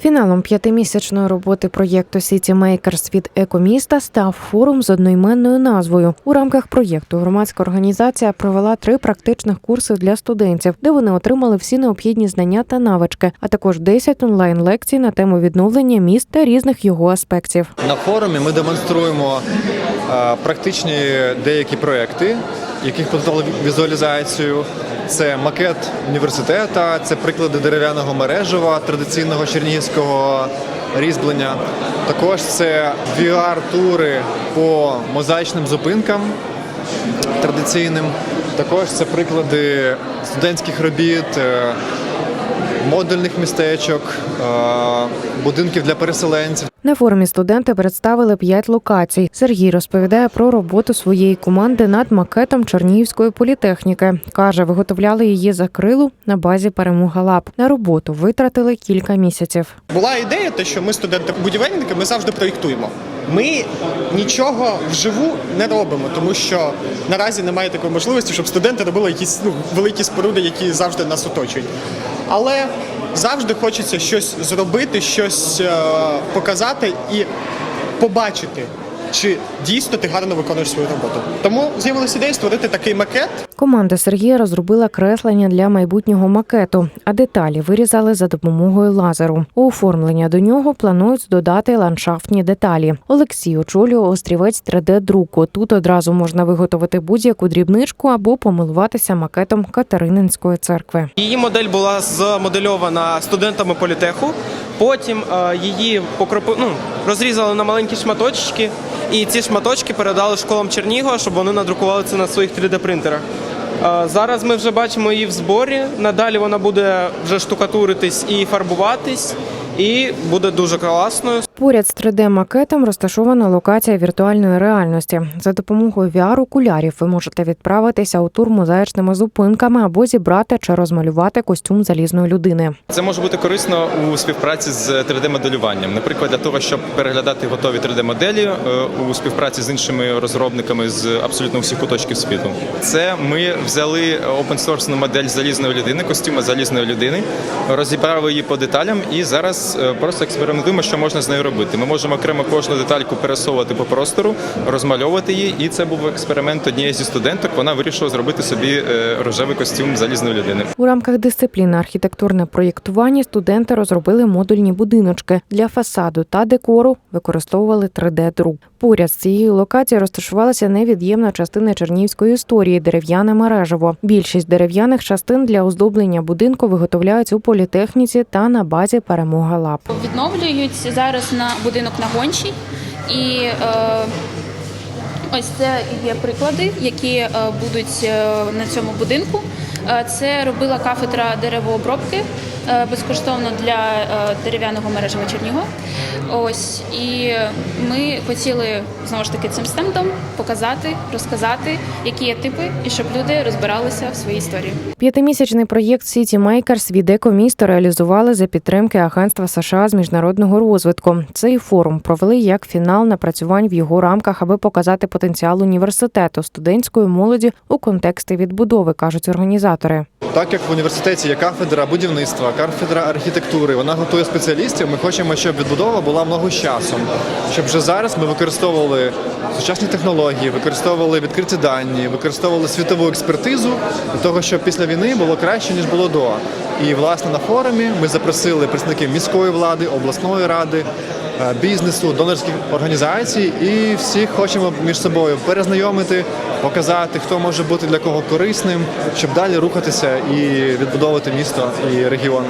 Фіналом п'ятимісячної роботи проєкту City Makers від екоміста став форум з одноіменною назвою. У рамках проєкту громадська організація провела три практичних курси для студентів, де вони отримали всі необхідні знання та навички, а також 10 онлайн лекцій на тему відновлення міст та різних його аспектів. На форумі ми демонструємо е, практичні деякі проекти, яких підготували візуалізацію. Це макет університету, це приклади дерев'яного мережева, традиційного чернігівського різьблення. Також це VR-тури по мозаїчним зупинкам традиційним. Також це приклади студентських робіт, е, модульних містечок, е, будинків для переселенців. На форумі студенти представили п'ять локацій. Сергій розповідає про роботу своєї команди над макетом Чернігівської політехніки. каже, виготовляли її за крилу на базі перемога лаб. На роботу витратили кілька місяців. Була ідея, те, що ми студенти-будівельники, ми завжди проєктуємо. Ми нічого вживу не робимо, тому що наразі немає такої можливості, щоб студенти робили якісь ну, великі споруди, які завжди нас оточують. Але завжди хочеться щось зробити, щось е, показати і побачити, чи дійсно ти гарно виконуєш свою роботу. Тому з'явилася ідея створити такий макет, Команда Сергія розробила креслення для майбутнього макету, а деталі вирізали за допомогою лазеру. У оформлення до нього планують додати ландшафтні деталі. Олексій очолює острівець 3D-друку. Тут одразу можна виготовити будь-яку дрібничку або помилуватися макетом Катерининської церкви. Її модель була змодельована студентами політеху. Потім е, її покропи... ну, розрізали на маленькі шматочки, і ці шматочки передали школам Чернігова, щоб вони надрукували це на своїх 3D-принтерах. Е, Зараз ми вже бачимо її в зборі. Надалі вона буде вже штукатуритись і фарбуватись, і буде дуже класною. Поряд з 3D-макетом розташована локація віртуальної реальності. За допомогою VR-окулярів ви можете відправитися у тур мозаїчними зупинками або зібрати чи розмалювати костюм залізної людини. Це може бути корисно у співпраці з 3D-моделюванням. Наприклад, для того, щоб переглядати готові 3D-моделі е, у співпраці з іншими розробниками з абсолютно всіх куточків світу. Це ми взяли open-source модель залізної людини, костюма залізної людини, розібрали її по деталям і зараз е, просто експериментуємо, що можна з нею робити. Ми можемо окремо кожну детальку пересовувати по простору, розмальовувати її. І це був експеримент однієї зі студенток. Вона вирішила зробити собі е, рожевий костюм залізної людини. У рамках дисципліни архітектурне проєктування студенти розробили модульні будиночки для фасаду та декору. Використовували 3D-друк. Поряд з цією локацією розташувалася невід'ємна частина чернігівської історії дерев'яне мережево. Більшість дерев'яних частин для оздоблення будинку виготовляються у політехніці та на базі перемога лаб. відновлюють зараз на будинок на гончій. І е, ось це є приклади, які е, будуть е, на цьому будинку. Е, Це робила кафедра деревообробки безкоштовно для е, дерев'яного мережева Чернігова. Ось і ми хотіли знову ж таки цим стендом показати, розказати, які є типи, і щоб люди розбиралися в своїй історії. П'ятимісячний проєкт City Makers від екоміста реалізували за підтримки Агентства США з міжнародного розвитку. Цей форум провели як фінал напрацювань в його рамках, аби показати потенціал університету студентської молоді у контексті відбудови, кажуть організатори. Так як в університеті є кафедра будівництва, кафедра архітектури, вона готує спеціалістів. Ми хочемо, щоб відбудова була много часом, щоб вже зараз ми використовували сучасні технології, використовували відкриті дані, використовували світову експертизу для того, щоб після війни було краще ніж було до. І власне на форумі ми запросили представників міської влади, обласної ради. Е, Бізнесу, донорських організацій, і всіх хочемо між собою перезнайомити, показати, хто може бути для кого корисним, щоб далі рухатися і відбудовувати місто і регіон.